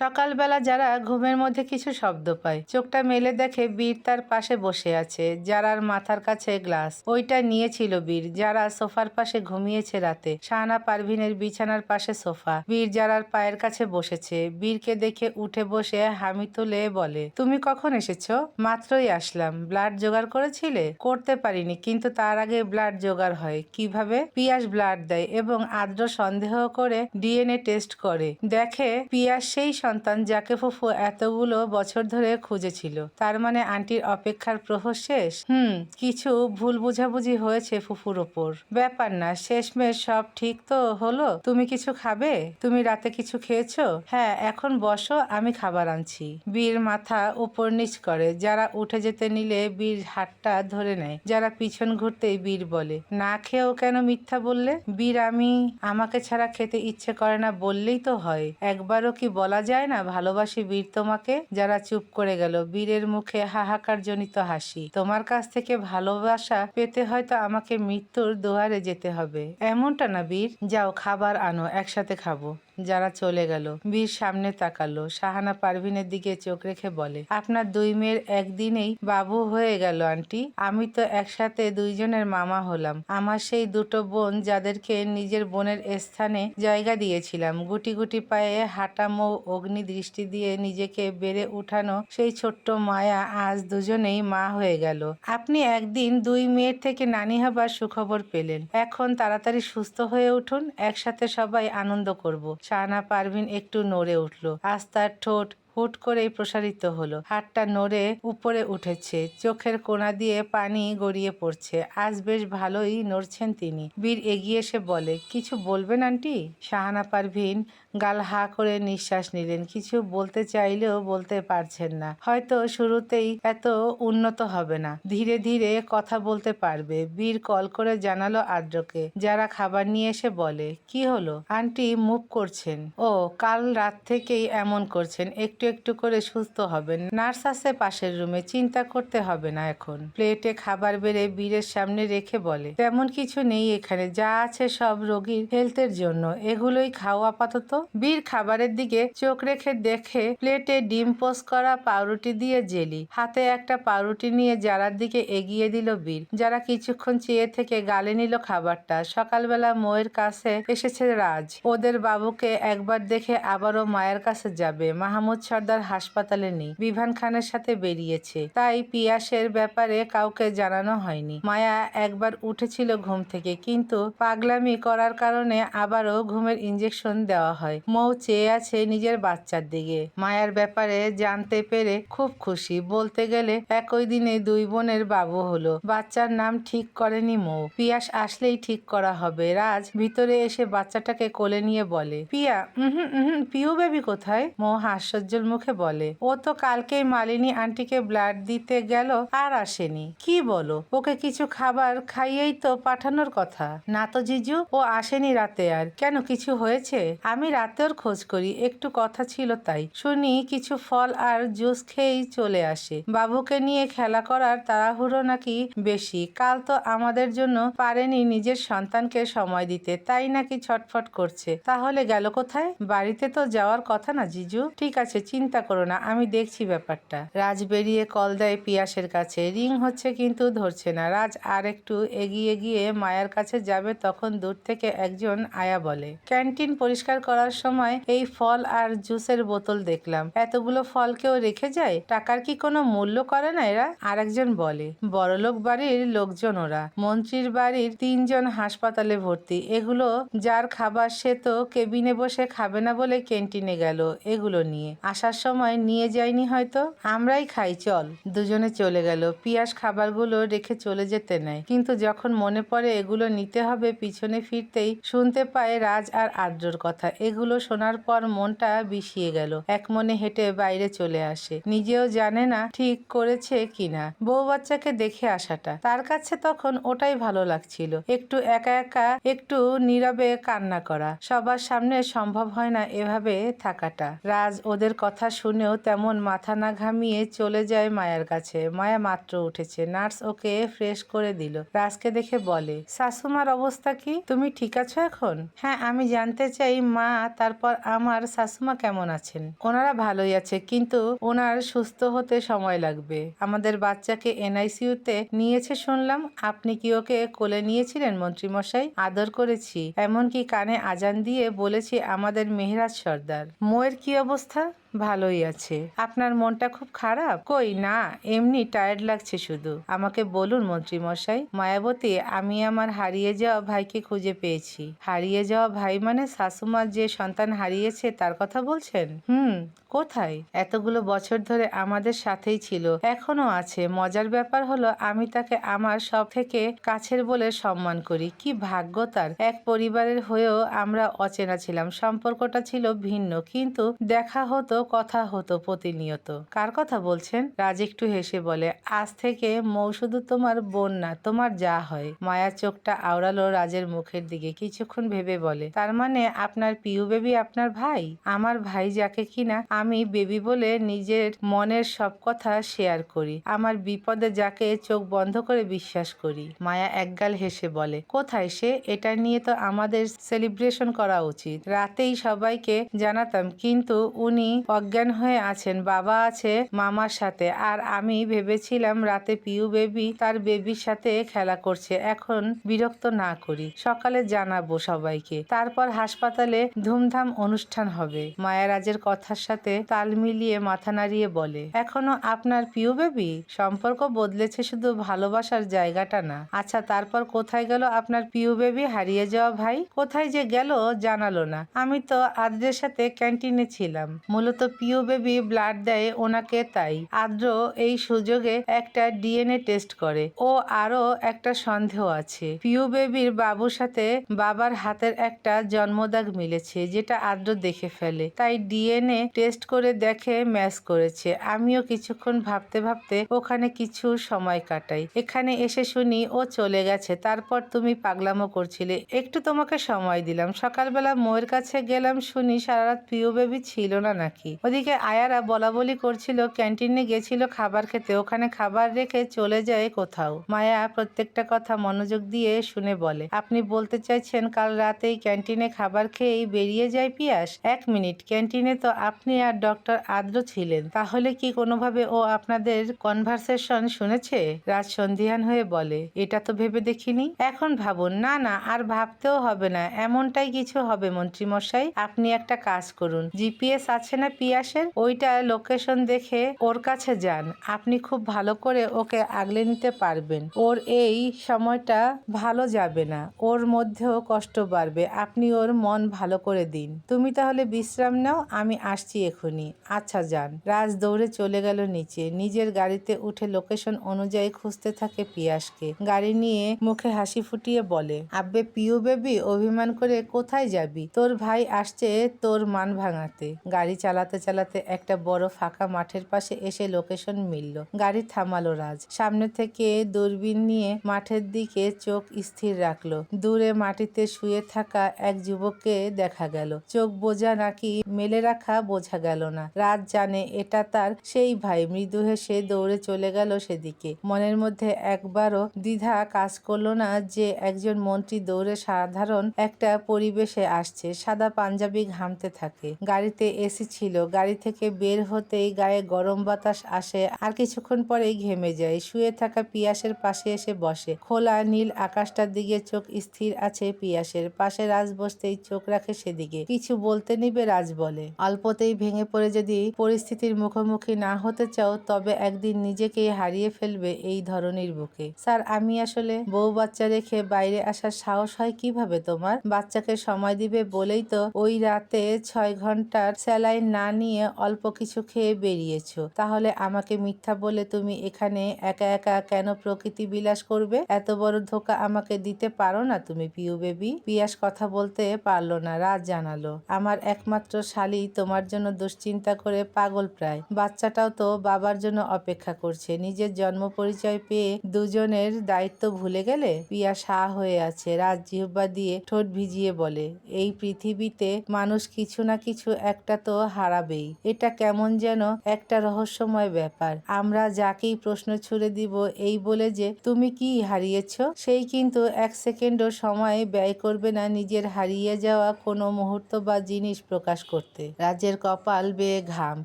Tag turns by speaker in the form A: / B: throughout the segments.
A: সকালবেলা যারা ঘুমের মধ্যে কিছু শব্দ পায়, চোখটা মেলে দেখে বীর তার পাশে বসে আছে যারার মাথার কাছে গ্লাস। ওইটা নিয়েছিল বীর, যারা সোফার পাশে ঘুমিয়েছে রাতে। শাহানা পারভিনের বিছানার পাশে সোফা। বীর যারার পায়ের কাছে বসেছে, বীরকে দেখে উঠে বসে হামি তুলে বলে, তুমি কখন এসেছ? মাত্রই আসলাম। ব্লাড জোগাড় করেছিলে? করতে পারিনি, কিন্তু তার আগে ব্লাড জোগাড় হয়। কীভাবে? পিয়াস ব্লাড দেয় এবং আদ্র সন্দেহ করে ডিএনএ টেস্ট করে। দেখে পিয়াস সেই সন্তান যাকে ফুফু এতগুলো বছর ধরে খুঁজেছিল, তার মানে আন্টির অপেক্ষার প্রহর শেষ? হুম, কিছু ভুল বুঝাবুঝি হয়েছে ফুফুর ওপর। ব্যাপার না, শেষমেশ সব ঠিক তো হলো? তুমি কিছু খাবে? তুমি রাতে কিছু খেয়েছো? হ্যাঁ এখন বসো, আমি খাবার আনছি। বীর মাথা উপর নিচ করে, যারা উঠে যেতে নিলে বীর হাতটা ধরে নেয়, যারা পিছন ঘুরতেই বীর বলে। না খেয়েও কেন মিথ্যা বললে? বীর আমি, আমাকে ছাড়া খেতে ইচ্ছে করে না বললেই তো হয়। একবারও কি বলা যায়? না, ভালোবাসি বীর তোমাকে। যারা চুপ করে গেল, বীরের মুখে হাহাকার জনিত হাসি। তোমার কাছ থেকে ভালোবাসা পেতে হয়তো আমাকে মৃত্যুর দুয়ারে যেতে হবে। এমনটা না বীর, যাও খাবার আনো, একসাথে খাব। যারা চলে গেল। বীর সামনে তাকালো। শাহানা পারভিনের দিকে চোখ রেখে বলে, আপনার দুই মেয়ের একদিনেই বাবু হয়ে গেল, আন্টি। আমি তো একসাথে দুইজনের মামা হলাম। আমার সেই দুটো বোন যাদেরকে নিজের বোনের স্থানে জায়গা দিয়েছিলাম। গুটি গুটি পায়ে হাঁটা মৌ অগ্নি দৃষ্টি দিয়ে নিজেকে বেড়ে উঠানো সেই ছোট্ট মায়া আজ দুজনেই মা হয়ে গেল। আপনি একদিন দুই মেয়ের থেকে নানি হবার সুখবর পেলেন। এখন তাড়াতাড়ি সুস্থ হয়ে উঠুন। একসাথে সবাই আনন্দ করব। শাহানা পারভিন একটু নড়ে উঠল। আজ তার ঠোঁট হুট করেই প্রসারিত হলো। হাতটা নড়ে উপরে উঠেছে। চোখের কোনা দিয়ে পানি গড়িয়ে পড়ছে। আজ বেশ ভালোই নড়ছেন তিনি। বীর এগিয়ে এসে বলে, কিছু বলবেন আন্টি? শাহানা পারভিন গাল হা করে নিঃশ্বাস নিলেন। কিছু বলতে চাইলেও বলতে পারছেন না। হয়তো শুরুতেই এত উন্নত হবে না। ধীরে ধীরে কথা বলতে পারবে। বীর কল করে জানালো আদ্রকে। যারা খাবার নিয়ে এসে বলে, কি হলো? আন্টি মুভ করছেন? ও, কাল রাত থেকেই এমন করছেন। একটু একটু করে সুস্থ হবেন। নার্স আছে পাশের রুমে, চিন্তা করতে হবে না এখন। প্লেটে খাবার বেড়ে বীরের সামনে রেখে বলে, তেমন কিছু নেই এখানে, যা আছে সব রোগীর হেলথের জন্য। এগুলোই খাও আপাতত। বীর খাবারের দিকে চোখ রেখে দেখে প্লেটে ডিম পোস্ট করা পাউরুটি দিয়ে জেলি। হাতে একটা পাউরুটি নিয়ে যারার দিকে এগিয়ে দিল বীর। যারা কিছুক্ষণ চেয়ে থেকে গালে নিল খাবারটা, সকালবেলা মোয়ের কাছে এসেছে রাজ। ওদের বাবুকে একবার দেখে আবারও মায়ের কাছে যাবে। মাহমুদ সর্দার হাসপাতালে নেই। বিভান খানের সাথে বেরিয়েছে। তাই পিয়াসের ব্যাপারে কাউকে জানানো হয়নি। মায়া একবার উঠেছিল ঘুম থেকে, কিন্তু পাগলামি করার কারণে আবারও ঘুমের ইঞ্জেকশন দেওয়া হয়। মৌ চেয়ে আছে নিজের বাচ্চার দিকে। মায়ার ব্যাপারে জানতে পেরে খুব খুশি। বলতে গেলে একই দিনে দুই বোনের বাবু হলো। বাচ্চার নাম ঠিক করেনি মৌ। পিয়াস আসলেই ঠিক করা হবে। রাজ ভিতরে এসে বাচ্চাটাকে কোলে নিয়ে বলে, পিয়া হুম হুম, পিউ বেবি কোথায়? মৌ হাস্যজ্জ্বল মুখে বলে, ও তো কালকেই মালিনী আন্টিকে ব্লাড দিতে গেল আর আসেনি। কি বলো, ওকে কিছু খাবার খাইয়েই তো পাঠানোর কথা। না তো জিজু, ও আসেনি রাতে আর। কেন, কিছু হয়েছে? আমি রাতেও খোঁজ করি, একটু কথা ছিল তাই। শুনি কিছু ফল আর জুস খেয়েই চলে আসে। বাবুকে নিয়ে খেলা করার তাড়াহুড়ো নাকি বেশি। কাল তো আমাদের জন্য পারেনি নিজের সন্তানকে সময় দিতে, তাই নাকি ছটফট করছে। তাহলে গেল কোথায়? বাড়িতে তো যাওয়ার কথা না, জিজু। ঠিক আছে চিন্তা করো না, আমি দেখছি ব্যাপারটা। রাজ বেরিয়ে কল দেয় পিয়াসের কাছে। রিং হচ্ছে কিন্তু ধরছে না। রাজ আর একটু এগিয়ে গিয়ে মায়ার কাছে যাবে, তখন দূর থেকে একজন আয়া বলে, ক্যান্টিন পরিষ্কার করার সময় এই ফল আর জুসের বোতল দেখলাম। এতগুলো ফল কেউ রেখে যায়? টাকার কি কোনো মূল্য করে না এরা? আরেকজন বলে, বড়লোক বাড়ির লোকজন ওরা। মন্ত্রীর বাড়ির তিনজন হাসপাতালে ভর্তি। এগুলো যার খাবার সে তো কেবিনে বসে খাবে না বলে ক্যান্টিনে গেল, এগুলো নিয়ে। আসার সময় নিয়ে যায়নি হয়তো। আমরাই খাই, চল। দুজনে চলে গেল। পিয়াস খাবারগুলো রেখে চলে যেতে নেয়। কিন্তু যখন মনে পড়ে এগুলো নিতে হবে, পিছনে ফিরতেই শুনতে পায় রাজ আর আদ্রর কথা। এগুলো শোনার পর মনটা বিষিয়ে গেল। এক মনে হেঁটে বাইরে চলে আসে। নিজেও জানে না ঠিক করেছে কিনা। বউ বাচ্চাকে দেখে আসাটা। তার কাছে তখন ওটাই ভালো লাগছিল। একটু একা একা, একটু নীরবে কান্না করা। সবার সামনে সম্ভব হয় না এভাবে থাকাটা। রাজ ওদের কথা কথা শুনেও তেমন মাথা না ঘামিয়ে চলে যায় মায়ার কাছে। মায়া মাত্র উঠেছে। নার্স ওকে ফ্রেশ করে দিল। রাজকে দেখে বলে, শাশুমার অবস্থা কি? তুমি ঠিক আছো এখন? হ্যাঁ আমি জানতে চাই মা, তারপর আমার শাশুমা কেমন আছেন? ওনারা ভালোই আছে, কিন্তু ওনার সুস্থ হতে সময় লাগবে। আমাদের বাচ্চাকে এনআইসিউতে নিয়েছে শুনলাম। আপনি কি ওকে কোলে নিয়েছিলেন মন্ত্রীমশাই? আদর করেছি। এমনকি কানে আজান দিয়ে বলেছি আমাদের মেহরাজ সর্দার। মোয়ের কি অবস্থা? ভালোই আছে। আপনার মনটা খুব খারাপ? কই? না, এমনি টায়ার্ড লাগছে শুধু। আমাকে বলুন মন্ত্রী মশাই মায়াবতী, আমি আমার হারিয়ে যাওয়া ভাইকে খুঁজে পেয়েছি। হারিয়ে যাওয়া ভাই মানে শাশুমার যে সন্তান হারিয়েছে তার কথা বলছেন? হুম, কোথায়? এতগুলো বছর ধরে আমাদের সাথেই ছিল, এখনও আছে। মজার ব্যাপার হলো আমি তাকে আমার সব থেকে কাছের বলে সম্মান করি। কি ভাগ্য তার। এক পরিবারের হয়েও আমরা অচেনা ছিলাম। সম্পর্কটা ছিল ভিন্ন, কিন্তু দেখা হতো কথা হতো প্রতিনিয়ত। কার কথা বলছেন? রাজ একটু হেসে বলে, আজ থেকে মৌ শুধু তোমার বোন না, তোমার যা হয়। মায়া চোখটা আওড়ালো রাজের মুখের দিকে, কিছুক্ষণ ভেবে বলে, তার মানে আপনার পিউ বেবি আপনার ভাই? আমার ভাই যাকে কিনা আমি বেবি বলে নিজের মনের সব কথা শেয়ার করি। আমার বিপদে যাকে চোখ বন্ধ করে বিশ্বাস করি। মায়া একগাল হেসে বলে, কোথায় সে? এটা নিয়ে তো আমাদের সেলিব্রেশন করা উচিত। রাতেই সবাইকে জানাতাম, কিন্তু উনি অজ্ঞান হয়ে আছেন, বাবা আছে মামার সাথে। আর আমি ভেবেছিলাম রাতে পিউ বেবি তার বেবির সাথে খেলা করছে, এখন বিরক্ত না করি। সকালে জানাব সবাইকে। তারপর হাসপাতালে ধুমধাম অনুষ্ঠান হবে। মায়ারাজের কথার সাথে তাল মিলিয়ে মাথা নাড়িয়ে বলে, এখনও আপনার পিউ বেবি? সম্পর্ক বদলেছে শুধু ভালোবাসার জায়গাটা না। আচ্ছা তারপর কোথায় গেল আপনার পিউ বেবি? হারিয়ে যাওয়া ভাই? কোথায় যে গেল জানালো না। আমি তো আদ্রের সাথে ক্যান্টিনে ছিলাম। মূলত পিউ বেবি ব্লাড দেয় ওনাকে তাই। আদ্র এই সুযোগে একটা ডিএনএ টেস্ট করে। ও আরও একটা সন্দেহ আছে। পিউ বেবির বাবুর সাথে বাবার হাতের একটা জন্মদাগ মিলেছে, যেটা আদ্র দেখে ফেলে। তাই ডিএনএ টেস্ট করে দেখে ম্যাচ করেছে। আমিও কিছুক্ষণ ভাবতে ভাবতে ওখানে কিছু সময় কাটাই। এখানে এসে শুনি, ও চলে গেছে, তারপর তুমি পাগলামো করছিলে। একটু তোমাকে সময় দিলাম। সকালবেলা মোয়ের কাছে গেলাম শুনি সারা রাত প্রিয় বেবি ছিল না নাকি? ওদিকে আয়ারা বলা বলি করছিল, ক্যান্টিনে গেছিল খাবার খেতে। ওখানে খাবার রেখে চলে যায় কোথাও। মায়া প্রত্যেকটা কথা মনোযোগ দিয়ে শুনে বলে, আপনি বলতে চাইছেন কাল রাতেই ক্যান্টিনে খাবার খেয়েই বেরিয়ে যায় পিয়াস? এক মিনিট, ক্যান্টিনে তো আপনি আর ডক্টর আদ্র ছিলেন। তাহলে কি কোনোভাবে ও আপনাদের কনভারসেশন শুনেছে? রাজ সন্ধিহান হয়ে বলে, এটা তো ভেবে দেখিনি। এখন ভাবুন, না না, আর ভাবতেও হবে না। এমনটাই কিছু হবে মন্ত্রী মশাই। আপনি একটা কাজ করুন। জিপিএস আছে না পিয়াসের ওইটা লোকেশন দেখে ওর কাছে যান। আপনি খুব ভালো করে ওকে আগলে নিতে পারবেন। ওর এই সময়টা ভালো যাবে না। ওর মধ্যেও কষ্ট বাড়বে। আপনি ওর মন ভালো করে দিন। তুমি তাহলে বিশ্রাম নাও, আমি আসছি এখনই আচ্ছা যান। রাজ দৌড়ে চলে গেল নিচে। নিজের গাড়িতে উঠে লোকেশন অনুযায়ী খুঁজতে থাকে পিয়াসকে। গাড়ি নিয়ে মুখে হাসি ফুটিয়ে বলে, আব্বে, পিউ বেবি, অভিমান করে কোথায় যাবি? তোর ভাই আসছে তোর মান ভাঙাতে। গাড়ি চালাতে চালাতে একটা বড় ফাঁকা মাঠের পাশে এসে লোকেশন মিলল। গাড়ি থামালো রাজ। সামনে থেকে দূরবীন নিয়ে মাঠের দিকে চোখ স্থির রাখল। দূরে মাটিতে শুয়ে থাকা এক যুবককে দেখা গেল। চোখ বোঝা নাকি মেলে রাখা বোঝা গেল না। রাজ জানে এটা তার সেই ভাই। মৃদু হেসে দৌড়ে চলে গেল সেদিকে। মনের মধ্যে একবারও দ্বিধা কাজ করল না যে একজন মন্ত্রী দৌড়ে সাধারণ একটা পরিবেশে আসছে। সাদা পাঞ্জাবি ঘামতে থাকে। গাড়িতে এসি ছিল গাড়ি থেকে বের হতেই গায়ে গরম বাতাস আসে আর কিছুক্ষণ পরেই ঘেমে যায়। শুয়ে থাকা পিয়াসের পাশে এসে বসে। খোলা নীল আকাশটার দিকে চোখ স্থির আছে পিয়াসের। পাশে রাজ বসতেই চোখ রাখে সেদিকে। কিছু বলতে নিবে রাজ বলে। অল্পতেই ভেঙে পড়ে যদি পরিস্থিতির মুখোমুখি না হতে চাও, তবে একদিন নিজেকে হারিয়ে ফেলবে এই ধরনের বুকে। স্যার, আমি আসলে বউ বাচ্চা রেখে বাইরে আসার সাহস হয় কীভাবে তোমার? বাচ্চাকে সময় দিবে বলেই তো ওই রাতে ছয় ঘণ্টার স্যালাইন না নিয়ে অল্প কিছু খেয়ে বেরিয়েছো। তাহলে আমাকে মিথ্যা বলে তুমি এখানে একা একা কেন প্রকৃতি বিলাস করবে? এত বড় ধোকা আমাকে দিতে পারো না তুমি, পিউ বেবি। পিয়াস কথা বলতে পারল না রাজ জানালো। আমার একমাত্র শালি তোমার জন্য দুশ্চিন্তা করে পাগল প্রায়। বাচ্চাটাও তো বাবার জন্য অপেক্ষা করছে। নিজের জন্ম পরিচয় পেয়ে দুজনের দায়িত্ব ভুলে গেলে পিয়া শাহ হয়ে আছে রাজ জিহ্বা দিয়ে ঠোঁট ভিজিয়ে বলে, এই পৃথিবীতে মানুষ কিছু না কিছু একটা তো হারা বাড়াবেই এটা কেমন যেন একটা রহস্যময় ব্যাপার। আমরা যাকেই প্রশ্ন ছুড়ে দিব এই বলে যে, তুমি কি হারিয়েছ? সেই কিন্তু এক সেকেন্ডও সময় ব্যয় করবে না নিজের হারিয়ে যাওয়া কোনো মুহূর্ত বা জিনিস প্রকাশ করতে। রাজের কপাল বেয়ে ঘাম।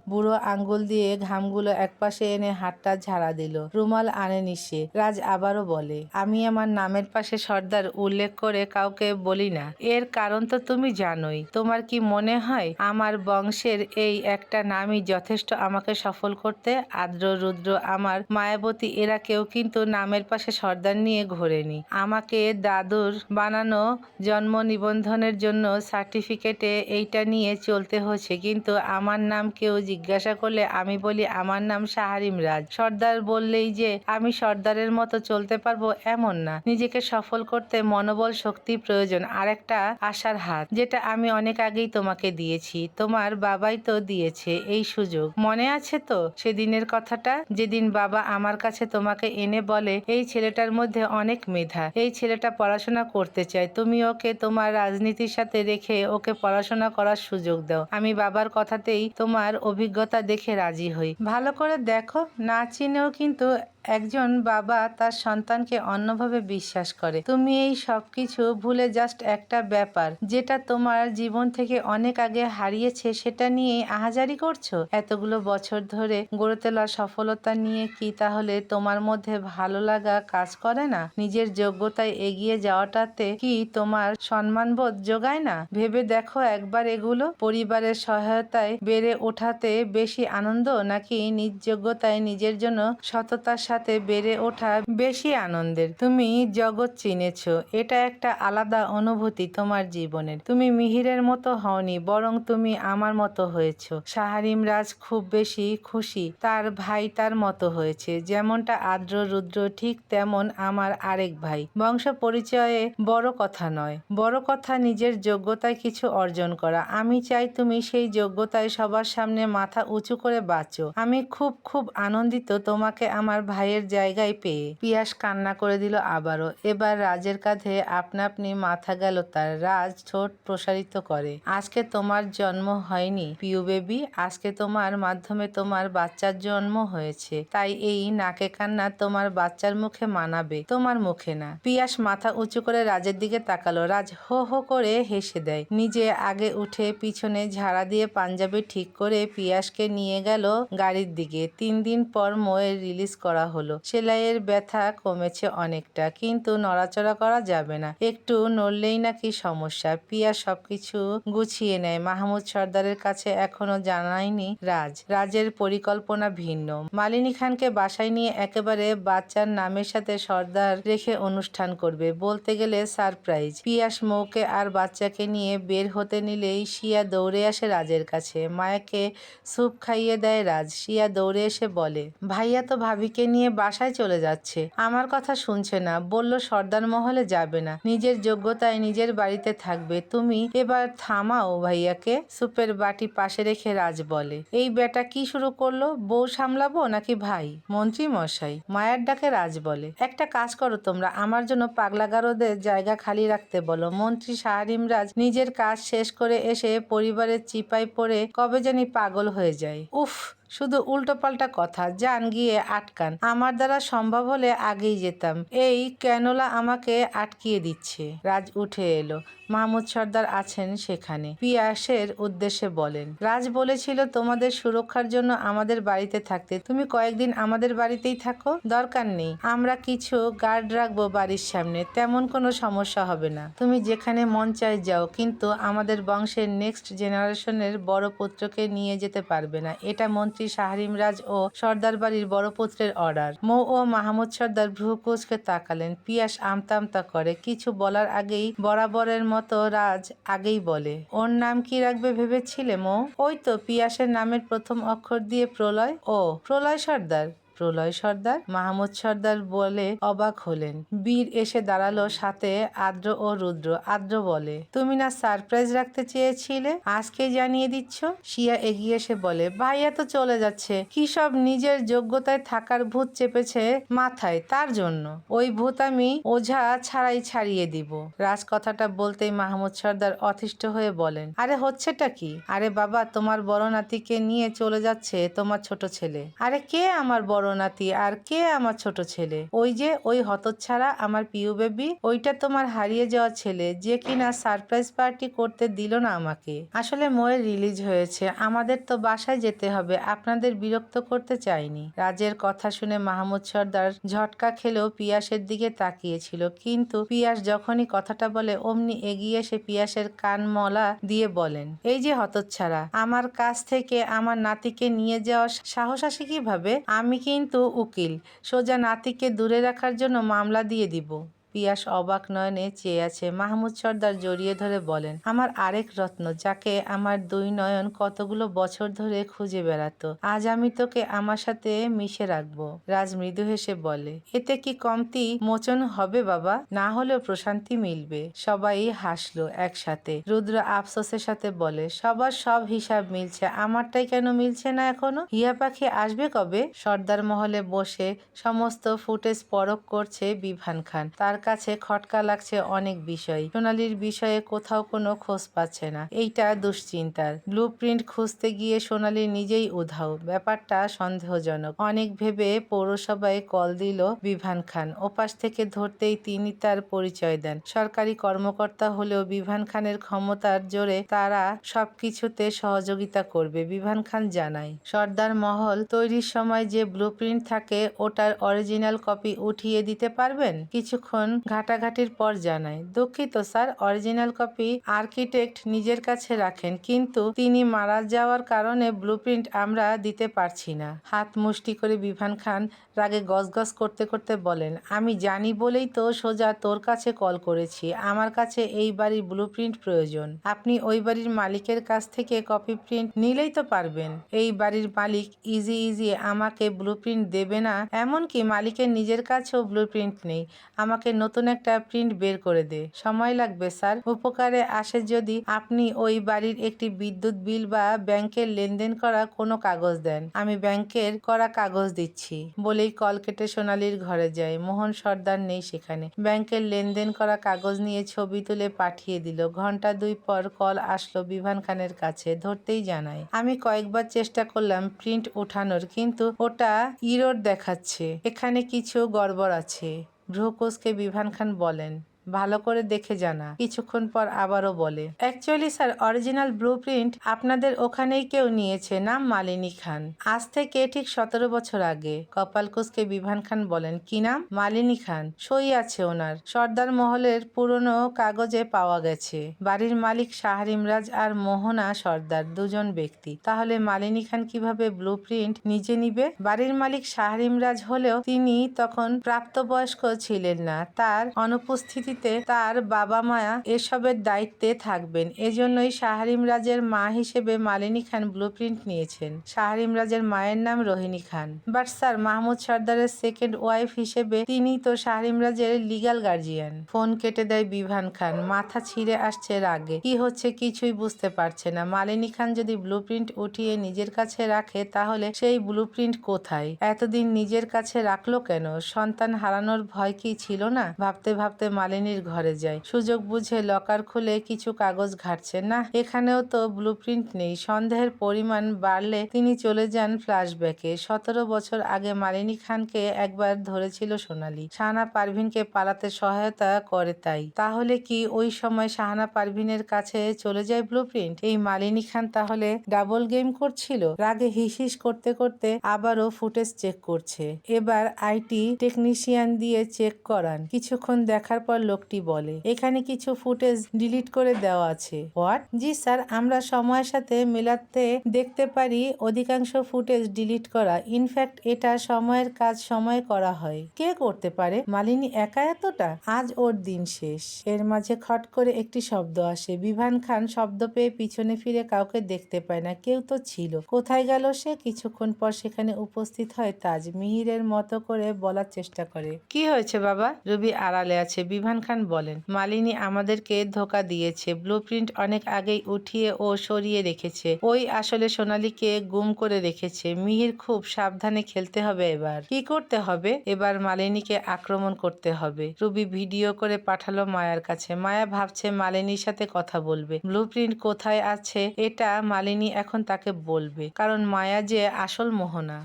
A: বুড়ো আঙ্গুল দিয়ে ঘামগুলো একপাশে এনে হাতটা ঝাড়া দিল। রুমাল আনেনি সে। রাজ আবারও বলে, আমি আমার নামের পাশে সর্দার উল্লেখ করে কাউকে বলি না। এর কারণ তো তুমি জানোই। তোমার কি মনে হয় আমার বংশের এই একটা নামই যথেষ্ট আমাকে সফল করতে। আদ্র রুদ্র আমার মায়াবতী, এরা কেউ কিন্তু নামের পাশে সর্দার নিয়ে ঘোরেনি। আমাকে দাদুর বানানো জন্ম নিবন্ধনের জন্য সার্টিফিকেটে এইটা নিয়ে চলতে হচ্ছে, কিন্তু আমার নাম কেউ জিজ্ঞাসা করলে আমি বলি, আমার নাম সাহারিম রাজ। সর্দার বললেই যে, আমি সর্দারের মতো চলতে পারব এমন না। নিজেকে সফল করতে মনোবল শক্তি প্রয়োজন। আর একটা আশার হাত, যেটা আমি অনেক আগেই তোমাকে দিয়েছি। তোমার বাবাই তো দিয়েছে, এই সুযোগ। মনে আছে তো সেদিনের কথাটা? যেদিন বাবা আমার কাছে তোমাকে এনে বলে, এই ছেলেটার মধ্যে অনেক মেধা, এই ছেলেটা পড়াশোনা করতে চায়, তুমি ওকে তোমার রাজনীতির সাথে রেখে ওকে পড়াশোনা করার সুযোগ দাও। আমি বাবার কথাতেই তোমার অভিজ্ঞতা দেখে রাজি হই। ভালো করে দেখো, না চিনেও কিন্তু একজন বাবা তার সন্তানকে অন্যভাবে বিশ্বাস করে। তুমি এই সব কিছু ভুলে জাস্ট একটা ব্যাপার, যেটা তোমার জীবন থেকে অনেক আগে হারিয়েছে সেটা নিয়ে আহাজারি করছ? এতগুলো বছর ধরে গড়ে তোলা সফলতা নিয়ে কি তাহলে তোমার মধ্যে ভালো লাগা কাজ করে না? নিজের যোগ্যতায় এগিয়ে যাওয়াটাতে কি তোমার সম্মানবোধ যোগায় না? ভেবে দেখো একবার এগুলো। পরিবারের সহায়তায় বেড়ে ওঠাতে বেশি আনন্দ নাকি নিজ যোগ্যতায় নিজের জন্য সততার সাথে বেড়ে ওঠা বেশি আনন্দের। তুমি জগৎ চিনেছ, এটা একটা আলাদা অনুভূতি তোমার জীবনের। তুমি মিহিরের মতো হওনি, বরং তুমি আমার মতো হয়েছ। সাহারিম রাজ খুব বেশি খুশি, তার ভাই তার মতো হয়েছে, যেমনটা আদ্র রুদ্র ঠিক তেমন আমার আরেক ভাই। বংশ পরিচয়ে বড় কথা নয়, বড় কথা নিজের যোগ্যতায় কিছু অর্জন করা। আমি চাই তুমি সেই যোগ্যতায় সবার সামনে মাথা উঁচু করে বাঁচো। আমি খুব খুব আনন্দিত তোমাকে আমার ভাইয়ের জায়গায় পেয়ে। পিয়াস কান্না করে দিল আবারও। এবার রাজের কাঁধে আপনা আপনি মাথা গেল তার। রাজ ঠোঁট প্রসারিত করে। আজকে তোমার জন্ম হয়নি, পিউ বেবি। আজকে তোমার মাধ্যমে তোমার বাচ্চার জন্ম হয়েছে। তাই এই নাকে কান্না তোমার বাচ্চার মুখে মানাবে, তোমার মুখে না। পিয়াস মাথা উঁচু করে রাজের দিকে তাকালো। রাজ হো হো করে হেসে দেয়। নিজে আগে উঠে পিছনে ঝাড়া দিয়ে পাঞ্জাবি ঠিক করে পিয়াসকে নিয়ে গেল গাড়ির দিকে। তিন দিন পর মোয়ের রিলিজ করা হলো। সেলাইয়ের ব্যথা কমেছে অনেকটা, কিন্তু নড়াচড়া করা যাবে না। একটু নড়লেই নাকি সমস্যা। পিয়া সবকিছু গুছিয়ে নেয়। মাহমুদ সর্দারের কাছে এখনও জানায়নি রাজ। রাজের পরিকল্পনা ভিন্ন। মালিনী খানকে বাসায় নিয়ে একেবারে বাচ্চার নামের সাথে সর্দার রেখে অনুষ্ঠান করবে। বলতে গেলে সারপ্রাইজ। পিয়াস মৌকে আর বাচ্চাকে নিয়ে বের হতে নিলেই শিয়া দৌড়ে আসে রাজের কাছে। মায়াকে স্যুপ খাইয়ে দেয় রাজ। শিয়া দৌড়ে এসে বলে, ভাইয়া তো ভাবিকে নিয়ে বাসায় চলে যাচ্ছে। আমার কথা শুনছে না। বলল, সর্দার মহলে যাবে না। নিজের যোগ্যতায় নিজের বাড়িতে থাকবে। তুমি এবার থামাও ভাইয়াকে। সুপের বাটি পাশে রেখে রাজ বলে, এই বেটা কি শুরু করল? বউ সামলাবো নাকি ভাই? মন্ত্রী মশাই, মায়ের ডাকে রাজ বলে, একটা কাজ করো তোমরা। আমার জন্য পাগলাগারোদের জায়গা খালি রাখতে বলো। মন্ত্রী শাহরিম রাজ নিজের কাজ শেষ করে এসে পরিবারের চিপায় পড়ে কবে জানি পাগল হয়ে যায়। উফ শুধু উল্টোপাল্টা কথা, যান গিয়ে আটকান। আমার দ্বারা সম্ভব হলে আগেই যেতাম। এই ক্যানোলা আমাকে আটকিয়ে দিচ্ছে। রাজ উঠে এলো। মাহমুদ সর্দার আছেন সেখানে। পিয়াসের উদ্দেশ্যে বলেন, রাজ বলেছিল তোমাদের সুরক্ষার জন্য আমাদের বাড়িতে থাকতে। তুমি কয়েকদিন আমাদের বাড়িতেই থাকো, দরকার নেই। আমরা কিছু গার্ড রাখব বাড়ির সামনে, তেমন কোনো সমস্যা হবে না। তুমি যেখানে মন চাই যাও, কিন্তু আমাদের বংশের নেক্সট জেনারেশনের বড় পুত্রকে নিয়ে যেতে পারবে না। এটা মন্ত্রী শাহরিম রাজ ও সর্দার বাড়ির বড় পুত্রের অর্ডার। মৌ ও মাহমুদ সর্দার ভ্রুকোচকে তাকালেন। পিয়াস আমতামতা আমতা করে, কিছু বলার আগেই বরাবরের মতো রাজ আগেই বলে। ওর নাম কি রাখবে ভেবেছিলে মৌ? ওই তো, পিয়াসের নামের প্রথম অক্ষর দিয়ে প্রলয়। ও, প্রলয় সর্দার? প্রলয় সর্দার মাহমুদ সর্দার বলে অবাক হলেন। বীর এসে দাঁড়াল সাথে আদ্র ও রুদ্র। আদ্র বলে, তুমি না সারপ্রাইজ রাখতে চেয়েছিলে? আজকে জানিয়ে দিচ্ছ? শিয়া এগিয়ে এসে বলে, ভাইয়া তো চলে যাচ্ছে। কি সব নিজের যোগ্যতায় থাকার ভূত চেপেছে মাথায় তার জন্য? ওই ভূত আমি ওঝা ছাড়াই ছাড়িয়ে দিব। রাজ কথাটা বলতেই মাহমুদ সর্দার অতিষ্ঠ হয়ে বলেন, আরে হচ্ছেটা কি? আরে বাবা, তোমার বড় নাতিকে নিয়ে চলে যাচ্ছে তোমার ছোট ছেলে। আরে কে আমার বড় নাতি, আর কে আমার ছোট ছেলে? ওই যে, ওই হতচ্ছাড়া আমার পিউ বেবি, ওইটা তোমার হারিয়ে যাওয়া ছেলে, যে কিনা সারপ্রাইজ পার্টি করতে দিল না আমাকে। আসলে মোয়ের রিলিজ হয়েছে, আমাদের তো বাসায় যেতে হবে, আপনাদের বিরক্ত করতে চাইনি। রাজের কথা শুনে মাহমুদ সর্দার ঝটকা খেলেও পিয়াসের দিকে তাকিয়েছিল, কিন্তু পিয়াস যখনই কথাটা বলে, অমনি এগিয়ে এসে পিয়াসের কান মলা দিয়ে বলেন, এই যে হতচ্ছাড়া, আমার কাছ থেকে আমার নাতিকে নিয়ে যাওয়ার সাহস আসে কীভাবে? আমি কিন্তু উকিল সোজা নাতিকে দূরে রাখার জন্য মামলা দিয়ে দিব। পিয়াস অবাক নয়নে চেয়ে আছে। মাহমুদ সর্দার জড়িয়ে ধরে বলেন, আমার আরেক রত্ন, যাকে আমার দুই নয়ন কতগুলো বছর ধরে খুঁজে বেড়াতো, আজ আমি তোকে আমার সাথে মিশে রাখব। রাজ মৃদু হেসে বলে, এতে কি কমতি মোচন হবে বাবা? না হলেও প্রশান্তি মিলবে। সবাই হাসলো একসাথে। রুদ্র আফসোসের সাথে বলে, সবার সব হিসাব মিলছে, আমারটাই কেন মিলছে না এখনও? হিয়া পাখি আসবে কবে? সর্দার মহলে বসে সমস্ত ফুটেজ পরখ করছে বিভান খান। তার কাছে খটকা লাগছে অনেক বিষয়। সোনালির বিষয়ে কোথাও কোনো খোঁজ পাচ্ছে না। এইটা দুশ্চিন্তার। ব্লু প্রিন্ট খুঁজতে গিয়ে সোনালি নিজেই উধাও। ব্যাপারটা সন্দেহজনক। অনেক ভেবে পৌরসভায় কল দিল বিভান খান। ওপাশ থেকে ধরতেই তিনি তার পরিচয় দেন। সরকারি কর্মকর্তা হলেও বিভান খানের ক্ষমতার জোরে তারা সবকিছুতে সহযোগিতা করবে, বিভান খান জানায়। সর্দার মহল তৈরির সময় যে ব্লু থাকে, ওটার অরিজিনাল কপি উঠিয়ে দিতে পারবেন? কিছুক্ষণ ঘাটাঘাটির পর জানায়, দুঃখিত স্যার, অরিজিনাল কপি আর্কিটেক্ট নিজের কাছে রাখেন, কিন্তু তিনি মারা যাওয়ার কারণে ব্লুপ্রিন্ট আমরা দিতে পারছি না। হাত মুষ্টি করে বিভান খান রাগে গজগজ করতে করতে বলেন, আমি জানি বলেই তো সোজা তোর কাছে কল করেছি, আমার কাছে এই বাড়ির ব্লুপ্রিন্ট প্রয়োজন। আপনি ওই বাড়ির মালিকের কাছ থেকে কপি প্রিন্ট নিলেই তো পারবেন। এই বাড়ির মালিক ইজি ইজি আমাকে ব্লুপ্রিন্ট দেবে না, এমনকি মালিকের নিজের কাছেও ব্লুপ্রিন্ট নেই। আমাকে নতুন একটা প্রিন্ট বের করে দে। সময় লাগবে, স্যার। উপকারে আসে যদি আপনি ওই বাড়ির একটি বিদ্যুৎ বিল বা ব্যাংকের লেনদেন করা কোনো কাগজ দেন। আমি ব্যাংকের করা কাগজ দিচ্ছি। বলেই কল কেটে সোনালির ঘরে যায়। মোহন সর্দার নেই সেখানে। ব্যাংকের লেনদেন করা কাগজ নিয়ে ছবি তুলে পাঠিয়ে দিল। ঘণ্টা দুই পর কল আসলো বিভান খানের কাছে। ধরতেই জানায়, আমি কয়েকবার চেষ্টা করলাম প্রিন্ট ওঠানোর কিন্তু ওটা ইরোড দেখাচ্ছে। এখানে কিছু গড়বড় আছে। ভ্রুকোসকে বিভান খান বলেন। ভালো করে দেখে জানা। কিছুক্ষণ পর আবারও বলে, actually sir, original blueprint আপনাদের ওখানেই কেউ নিয়েছে নাম মালিনী খান। আজ থেকে ঠিক সতেরো বছর আগে কপালকুসকে বিভান খান বলেন, কি নাম? মালিনী খান। সই আছে ওনার। সর্দার মহলের পুরনো কাগজে পাওয়া গেছে। বাড়ির মালিক শাহর ইমরাজ আর মোহনা সর্দার, দুজন ব্যক্তি। তাহলে মালিনী খান কীভাবে ব্লু প্রিন্ট নিজে নিবে? বাড়ির মালিক শাহর ইমরাজ হলেও তিনি তখন প্রাপ্তবয়স্ক ছিলেন না। তার অনুপস্থিতিতে তার বাবা মায়া এসবের দায়িত্বে থাকবেন। এজন্যই শাহরিম রাজের মা হিসেবে মালিনী খান ব্লুপ্রিন্ট নিয়েছেন। শাহরিম রাজের মায়ের নাম রোহিণী খান। বাট স্যার, মাহমুদ সর্দারের সেকেন্ড ওয়াইফ হিসেবে তিনি তো শাহরিম রাজের লিগাল গার্জিয়ান। ফোন কেটে দেয় বিভান খান। মাথা ছিঁড়ে আসছে রাগে। কি হচ্ছে কিছুই বুঝতে পারছে না। মালিনী খান যদি ব্লুপ্রিন্ট উঠিয়ে নিজের কাছে রাখে, তাহলে সেই ব্লুপ্রিন্ট কোথায়? এতদিন নিজের কাছে রাখল কেন? সন্তান হারানোর ভয় কি ছিল না? ভাবতে ভাবতে মালিনী রানীর ঘরে যায় সুযোগ বুঝে লকার খুলে কিছু কাগজ ঘাটছে। না, এখানেও তো ব্লুপ্রিন্ট নেই। সন্দেহের পরিমাণ বাড়লে তিনি চলে যান ফ্ল্যাশব্যাকে সতেরো বছর আগে মালিনী খানকে একবার ধরেছিল সোনালি। শাহানা পারভিনকে পালাতে সহায়তা করে তাই। তাহলে কি ওই সময় শাহানা পারভিনের কাছে চলে যায় ব্লুপ্রিন্ট এই মালিনী খান তাহলে ডাবল গেম করছিল? রাগে হিসিস করতে করতে আবারও ফুটেজ চেক করছে। এবার আইটি টেকনিশিয়ান দিয়ে চেক করান। কিছুক্ষণ দেখার পর লোক লোকটি বলে, এখানে কিছু ফুটেজ ডিলিট করে দেওয়া আছে। হোয়াট? জি স্যার, আমরা সময়ের সাথে মেলাতে দেখতে পারি, অধিকাংশ ফুটেজ ডিলিট করা। ইনফ্যাক্ট এটা সময়ের কাজ সময় করা হয়। কে করতে পারে? মালিনী একা এতটা? আজ ওর দিন শেষ। এর মাঝে খট করে একটি শব্দ আসে। বিভান খান শব্দ পেয়ে পিছনে ফিরে কাউকে দেখতে পায় না। কেউ তো ছিল। কোথায় গেল সে? কিছুক্ষণ পর সেখানে উপস্থিত হয় তাজ মিহিরের মতো করে বলার চেষ্টা করে। কি হয়েছে বাবা? রবি আড়ালে আছে। বিভান খান বলেন, মালিনী আমাদেরকে ধোকা দিয়েছে। ব্লুপ্রিন্ট অনেক আগেই উঠিয়ে ও সরিয়ে রেখেছে। ওই আসলে সোনালীকে গুম করে রেখেছে। মিহির খুব সাবধানে খেলতে হবে এবার। কি করতে হবে? এবার মালিনীকে আক্রমণ করতে হবে। রুবি ভিডিও করে পাঠালো মায়ার কাছে। মায়া ভাবছে মালিনীর সাথে কথা বলবে। ব্লুপ্রিন্ট কোথায় আছে? এটা মালিনী এখন তাকে বলবে। কারণ মায়া যে আসল মোহনা।